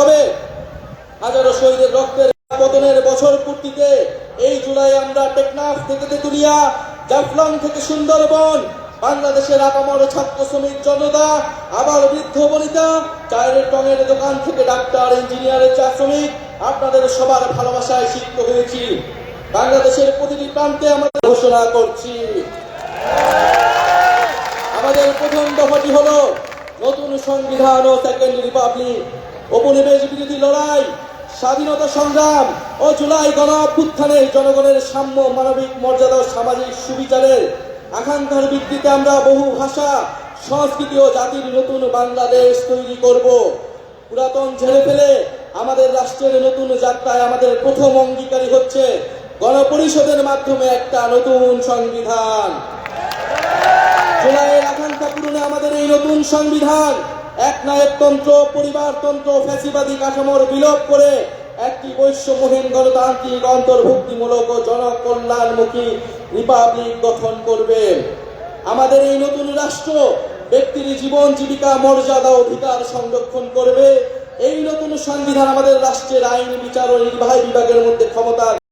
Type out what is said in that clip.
হবে হাজারো শহীদের রক্তের পতনের বছর পূর্তিতে এই জুলাই আমরা টেকনাফ থেকে তেতুলিয়া, জাফলং থেকে সুন্দরবন, বাংলাদেশের আপামর ছাত্র শ্রমিক জনতা, আবার বৃদ্ধ বনিতা, চায়ের টঙের দোকান থেকে ডাক্তার, ইঞ্জিনিয়ারের চা শ্রমিক, আপনাদের সবার ভালোবাসায় সিক্ত হয়েছি। বাংলাদেশের প্রতিটি প্রান্তে আমাদের ঘোষণা করছি। আমাদের প্রথম দফাটি হলো নতুন সংবিধান ও সেকেন্ড রিপাবলিক উপনিবেশ বিরোধী লড়াই, স্বাধীনতা সংগ্রাম ও জুলাই গণ অভ্যুত্থানে জনগণের সাম্য, মানবিক মর্যাদা ও সামাজিক সুবিচারের আকাঙ্ক্ষার ভিত্তিতে আমরা বহু ভাষা, সংস্কৃতি ও জাতির নতুন বাংলাদেশ তৈরি করব। পুরাতন ঝেড়ে ফেলে আমাদের রাষ্ট্রের নতুন যাত্রায় আমাদের প্রথম অঙ্গীকারী হচ্ছে গণপরিষদের মাধ্যমে একটা নতুন সংবিধান। আমাদের এই নতুন সংবিধান এক নায়কতন্ত্র, পরিবারতন্ত্র, ফ্যাসিবাদী কাঠামোর বিলোপ করে একটি বৈশ্যমহীন গণতান্ত্রিক অন্তর্ভুক্তিমূলক ও জনকল্যাণমুখী রিপাবলিক গঠন করবে। আমাদের এই নতুন রাষ্ট্র ব্যক্তির জীবন, জীবিকা, মর্যাদা, অধিকার সংরক্ষণ করবে। এই নতুন সংবিধান আমাদের রাষ্ট্রের আইন, বিচার ও নির্বাহী বিভাগের মধ্যে ক্ষমতা